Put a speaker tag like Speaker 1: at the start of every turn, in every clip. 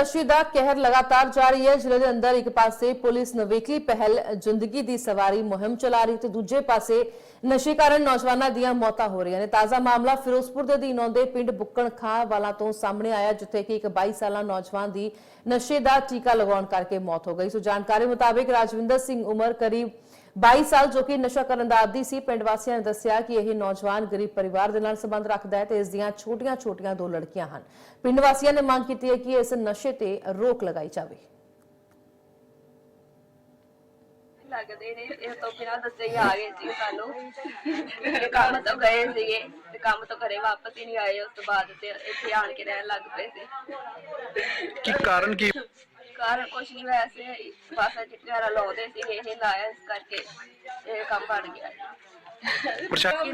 Speaker 1: ਨਸ਼ੇ ਦਾ ਕਹਿਰ ਲਗਾਤਾਰ ਜਾਰੀ ਹੈ। ਜ਼ਿਲ੍ਹੇ ਦੇ ਅੰਦਰ ਇੱਕ ਪਾਸੇ ਪੁਲਿਸ ਨਵੇਕਲੀ ਪਹਿਲ ਜ਼ਿੰਦਗੀ ਦੀ ਸਵਾਰੀ ਮੁਹਿੰਮ ਚਲਾ ਰਹੀ ਤੇ ਦੂਜੇ ਪਾਸੇ ਨਸ਼ੇ ਕਾਰਨ ਨੌਜਵਾਨਾਂ ਦੀਆਂ ਮੌਤਾਂ ਹੋ ਰਹੀਆਂ ਨੇ। ਤਾਜ਼ਾ ਮਾਮਲਾ ਫਿਰੋਜ਼ਪੁਰ ਦੇ ਅਧੀਨ ਆਉਂਦੇ ਪਿੰਡ ਬੁੱਕਣ ਖਾਂ ਵਾਲਾ ਤੋਂ ਸਾਹਮਣੇ ਆਇਆ, ਜਿੱਥੇ ਕਿ ਇੱਕ 22 ਸਾਲਾ ਨੌਜਵਾਨ ਦੀ ਨਸ਼ੇ ਦਾ ਟੀਕਾ ਲਗਾਉਣ ਕਰਕੇ ਮੌਤ ਹੋ ਗਈ। ਸੋ ਜਾਣਕਾਰੀ ਮੁਤਾਬਿਕ ਰਾਜਵਿੰਦਰ ਸਿੰਘ ਉਮਰ ਕਰੀਬ 22 ਸਾਲ ਜੋ ਕਿ ਨਸ਼ਾ ਕਰਨ ਦਾ ਆਦੀ ਸੀ ਪਿੰਡ ਵਾਸੀਆਂ ਨੇ ਦੱਸਿਆ ਕਿ ਇਹ ਨੌਜਵਾਨ ਗਰੀਬ ਪਰਿਵਾਰ ਦੇ ਨਾਲ ਸੰਬੰਧ ਰੱਖਦਾ ਹੈ ਤੇ ਇਸ ਦੀਆਂ ਛੋਟੀਆਂ-ਛੋਟੀਆਂ ਦੋ ਲੜਕੀਆਂ ਹਨ। ਪਿੰਡ ਵਾਸੀਆਂ ਨੇ ਮੰਗ ਕੀਤੀ ਹੈ ਕਿ ਇਸ ਨਸ਼ੇ ਤੇ ਰੋਕ ਲਗਾਈ ਜਾਵੇ।
Speaker 2: ਲੱਗਦੇ ਨੇ ਇਹ ਤੋਂ ਬਿਨਾਂ ਦੱਸੇ ਹੀ ਆ ਗਏ ਸੀ ਸਾਨੂੰ। ਕੰਮ ਤੋਂ ਗਏ ਸੀਗੇ ਤੇ ਕੰਮ ਤੋਂ ਘਰੇ ਵਾਪਸ ਹੀ ਨਹੀਂ ਆਏ ਉਸ ਤੋਂ ਬਾਅਦ ਤੇ ਇੱਥੇ ਆਣ ਕੇ ਰਹਿਣ ਲੱਗ ਪਏ ਸੀ।
Speaker 3: ਕੀ ਕਾਰਨ ਕੀ?
Speaker 2: ਕਾਰਨ ਕੁਛ ਨਹੀਂ ਵੈਸੇ ਬਸ ਚਿੱਟਿਆਰਾ ਲਾਉਂਦੇ ਸੀਗੇ ਇਹ ਲਾਇਆ ਇਸ ਕਰਕੇ ਇਹ ਕੰਮ ਬਣ ਗਿਆ।
Speaker 3: ਪ੍ਰਸ਼ਾਸਨ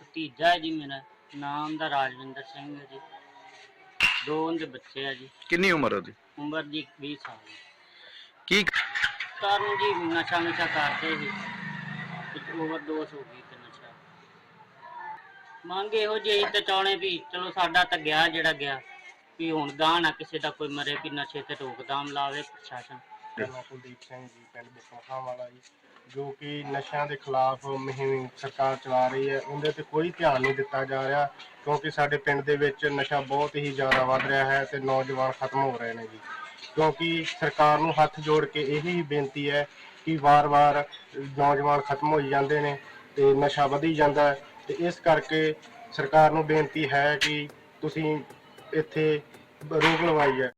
Speaker 4: ਭਤੀਜਾ ਹੈ ਜੀ ਮੇਰਾ ਨਾਮ ਦਾ ਰਾਜਵਿੰਦਰ ਸਿੰਘ ਹੈ ਜੀ। ਦੋ ਉਹਦੇ ਬੱਚੇ ਆ ਜੀ।
Speaker 3: ਕਿੰਨੀ ਉਮਰ ਉਹਦੀ?
Speaker 4: ਉਮਰ ਦੀ 20 ਸਾਲ
Speaker 3: ਕੀ
Speaker 4: ਕਾਰਨ ਜੀ ਨਸ਼ਾ ਨਸ਼ਾ ਕਰਦੇ ਸੀ। ਇੱਕ ਓਵਰਡੋਸ ਹੋ ਗਈ ਤੇ ਨਸ਼ਾ। ਮੰਗ ਇਹੋ ਜਿਹੀ ਤੇ ਚਾਹਣੇ ਵੀ ਚਲੋ ਸਾਡਾ ਤਾਂ ਗਿਆ ਜਿਹੜਾ ਗਿਆ। ਵੀ ਹੁਣ ਗਾਹ ਨਾ ਕਿਸੇ ਦਾ ਕੋਈ ਮਰੇ ਵੀ ਨਸ਼ੇ ਤੇ ਰੋਕਥਾਮ ਲਾਵੇ ਪ੍ਰਸ਼ਾਸਨ।
Speaker 5: ਮੈਂ ਕੁਲਦੀਪ ਸਿੰਘ ਜੀ ਪਿੰਡ ਬਸੋਹਾ ਵਾਲਾ ਜੀ, ਜੋ ਕਿ ਨਸ਼ਿਆਂ ਦੇ ਖਿਲਾਫ ਮੁਹਿੰਮ ਸਰਕਾਰ ਚਲਾ ਰਹੀ ਹੈ, ਉਹਦੇ ਤੇ ਕੋਈ ਧਿਆਨ ਨਹੀਂ ਦਿੱਤਾ ਜਾ ਰਿਹਾ, ਕਿਉਂਕਿ ਸਾਡੇ ਪਿੰਡ ਦੇ ਵਿੱਚ ਨਸ਼ਾ ਬਹੁਤ ਹੀ ਜ਼ਿਆਦਾ ਵੱਧ ਰਿਹਾ ਹੈ ਤੇ ਨੌਜਵਾਨ ਖਤਮ ਹੋ ਰਹੇ ਨੇ ਜੀ। ਕਿਉਂਕਿ ਸਰਕਾਰ ਨੂੰ ਹੱਥ ਜੋੜ ਕੇ ਇਹੀ ਬੇਨਤੀ ਹੈ ਕਿ ਵਾਰ-ਵਾਰ ਨੌਜਵਾਨ ਖਤਮ ਹੋਈ ਜਾਂਦੇ ਨੇ ਤੇ ਨਸ਼ਾ ਵਧੀ ਜਾਂਦਾ ਹੈ ਤੇ ਇਸ ਕਰਕੇ ਸਰਕਾਰ ਨੂੰ ਬੇਨਤੀ ਹੈ ਕਿ ਤੁਸੀਂ ਇੱਥੇ ਰੋਕ ਲਵਾਈ ਹੈ।